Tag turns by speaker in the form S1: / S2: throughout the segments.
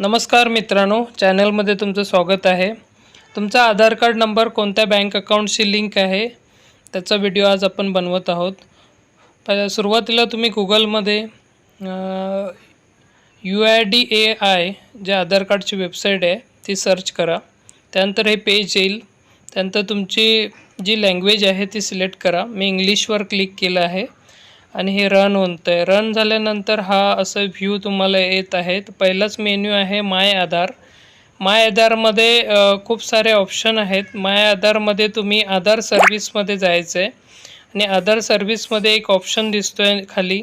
S1: नमस्कार मित्रांनो चॅनलमध्ये तुमचं स्वागत आहे. तुमचा आधार कार्ड नंबर कोणत्या बँक अकाउंटशी लिंक आहे त्याचा व्हिडिओ आज आपण बनवत आहोत. सुरुवातीला तुम्ही गुगलमध्ये U I D A I जे आधार कार्डची वेबसाईट आहे ती सर्च करा. त्यानंतर हे पेज येईल. त्यानंतर तुमची जी लँग्वेज आहे ती सिलेक्ट करा. मी इंग्लिशवर क्लिक केलं आहे. आणि हे रन होतं आहे. रन झाल्यानंतर हा असं व्ह्यू तुम्हाला येत आहे पहिलंच पहिलाच मेन्यू आहे माय आधार माय आधारमध्ये खूप सारे ऑप्शन आहेत. माय आधारमध्ये तुम्ही आधार सर्व्हिसमध्ये जायचं आहे आणि आधार सर्व्हिसमध्ये एक ऑप्शन दिसतो आहे खाली.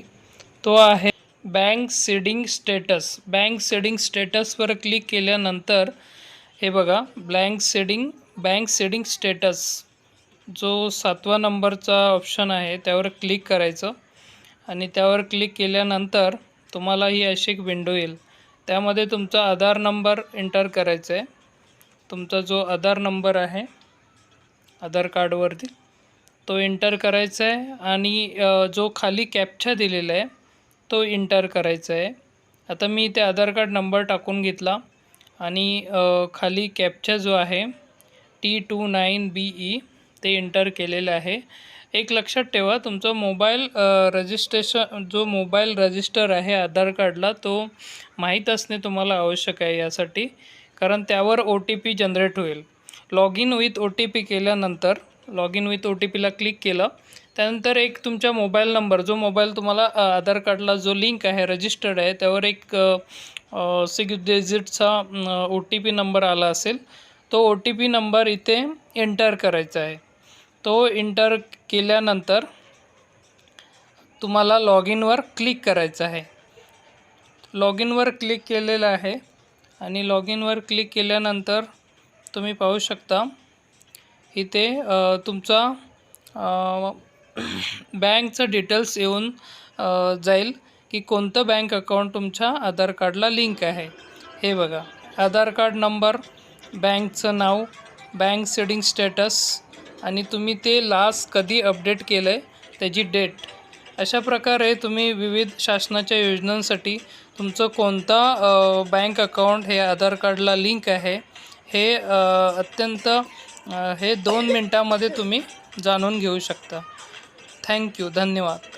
S1: तो आहे bank seeding status bank seeding स्टेटसवर click केल्यानंतर हे बघा blank seeding bank seeding status जो सातवा नंबरचा ऑप्शन आहे त्यावर क्लिक करायचं. आणि त्यावर क्लिक केल्यानंतर तुम्हाला ही अशी एक विंडो येईल. त्यामध्ये तुमचा आधार नंबर एंटर करायचा आहे तुमचा जो आधार नंबर आहे आधार कार्डवरती तो एंटर करायचा आहे आणि जो खाली कॅप्चा दिलेला आहे तो एंटर करायचा आहे आता मी इथे आधार कार्ड नंबर टाकून घेतला आणि खाली कॅप्चा जो आहे T two nine B E ते एंटर केलेलं आहे. एक लक्षात ठेवा तुमचा मोबाईल रजिस्ट्रेशन जो मोबाईल रजिस्टर आहे आधार कार्डला तो माहीत असणे तुम्हाला आवश्यक आहे यासाठी कारण त्यावर ओ टी पी जनरेट होईल. Log in with O T P केल्यानंतर log in with O T पीला क्लिक केलं त्यानंतर एक तुमचा मोबाईल नंबर जो मोबाईल तुम्हाला आधार कार्डला जो लिंक आहे रजिस्टर्ड आहे त्यावर एक सिक्स डिजिटचा ओ टी पी नंबर आला असेल तो ओ टी पी नंबर इथे एंटर करायचा आहे. तो इंटर केल्यानंतर तुम्हाला लॉग इनवर क्लिक करायचं आहे. लॉग इनवर क्लिक केलेलं आहे आणि लॉग इनवर क्लिक केल्यानंतर तुम्ही पाहू शकता इथे तुमचा बँकचं डिटेल्स येऊन जाईल की कोणतं बँक अकाउंट तुमच्या आधार कार्डला लिंक आहे. हे बघा आधार कार्ड नंबर बँकचं नाव बँक सेडिंग स्टेटस आणि तुम्ही ते लास्ट कधी अपडेट केलं आहे त्याची डेट. अशा प्रकारे तुम्ही विविध शासनाच्या योजनांसाठी तुमचं कोणता बँक अकाउंट हे आधार कार्डला लिंक आहे हे अत्यंत हे दोन मिनटामध्ये तुम्ही जाणून घेऊ शकता. थँक्यू धन्यवाद.